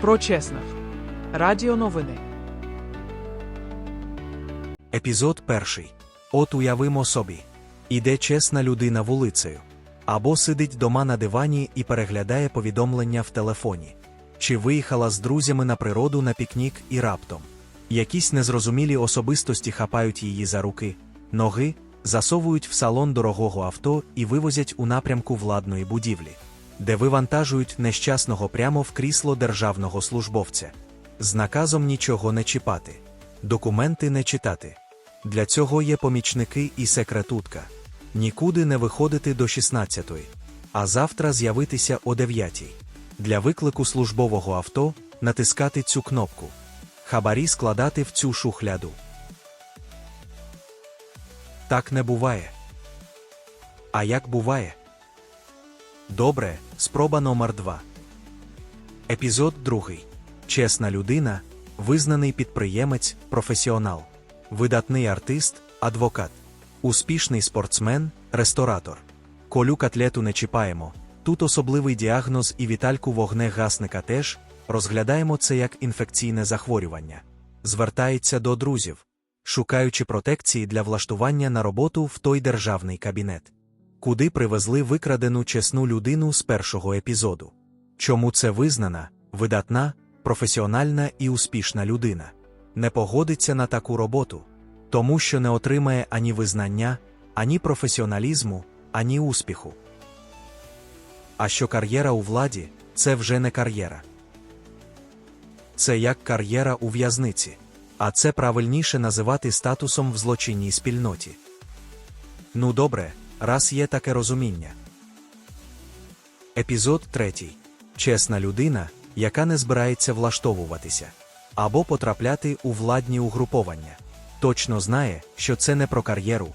Про Чеснов. Радіо новини. Епізод перший. От уявимо собі. Іде чесна людина вулицею. Або сидить дома на дивані і переглядає повідомлення в телефоні. Чи виїхала з друзями на природу на пікнік і раптом. Якісь незрозумілі особистості хапають її за руки, ноги, засовують в салон дорогого авто і вивозять у напрямку владної будівлі, де вивантажують нещасного прямо в крісло державного службовця. З наказом нічого не чіпати, документи не читати. Для цього є помічники і секретутка. Нікуди не виходити до 16-ї, а завтра з'явитися о 9-й. Для виклику службового авто натискати цю кнопку. Хабарі складати в цю шухляду. Так не буває. А як буває? Добре, спроба номер 2 Епізод 2. Чесна людина, визнаний підприємець, професіонал, видатний артист, адвокат, успішний спортсмен, ресторатор. Колю котлету не чіпаємо. Тут особливий діагноз і вітальку вогнегасника теж розглядаємо це як інфекційне захворювання. Звертається до друзів, шукаючи протекції для влаштування на роботу в той державний кабінет, куди привезли викрадену чесну людину з першого епізоду. Чому це визнана, видатна, професіональна і успішна людина? Не погодиться на таку роботу, тому що не отримає ані визнання, ані професіоналізму, ані успіху. А що кар'єра у владі це вже не кар'єра. Це як кар'єра у в'язниці, а це правильніше називати статусом в злочинній спільноті. Ну добре, раз є таке розуміння. Епізод третій. Чесна людина, яка не збирається влаштовуватися або потрапляти у владні угруповання, точно знає, що це не про кар'єру,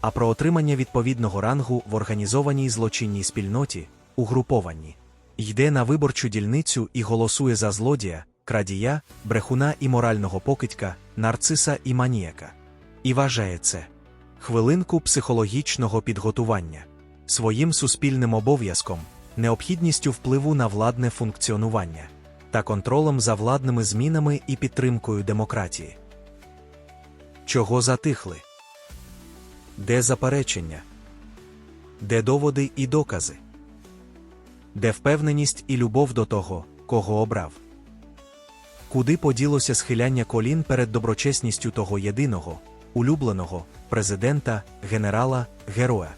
а про отримання відповідного рангу в організованій злочинній спільноті, угрупованні. Йде на виборчу дільницю і голосує за злодія, крадія, брехуна і морального покидька, нарциса і маніяка. І вважає це хвилинку психологічного підготування, своїм суспільним обов'язком, необхідністю впливу на владне функціонування та контролем за владними змінами і підтримкою демократії. Чого затихли? Де заперечення? Де доводи і докази? Де впевненість і любов до того, кого обрав? Куди поділося схиляння колін перед доброчесністю того єдиного, улюбленого, президента, генерала, героя?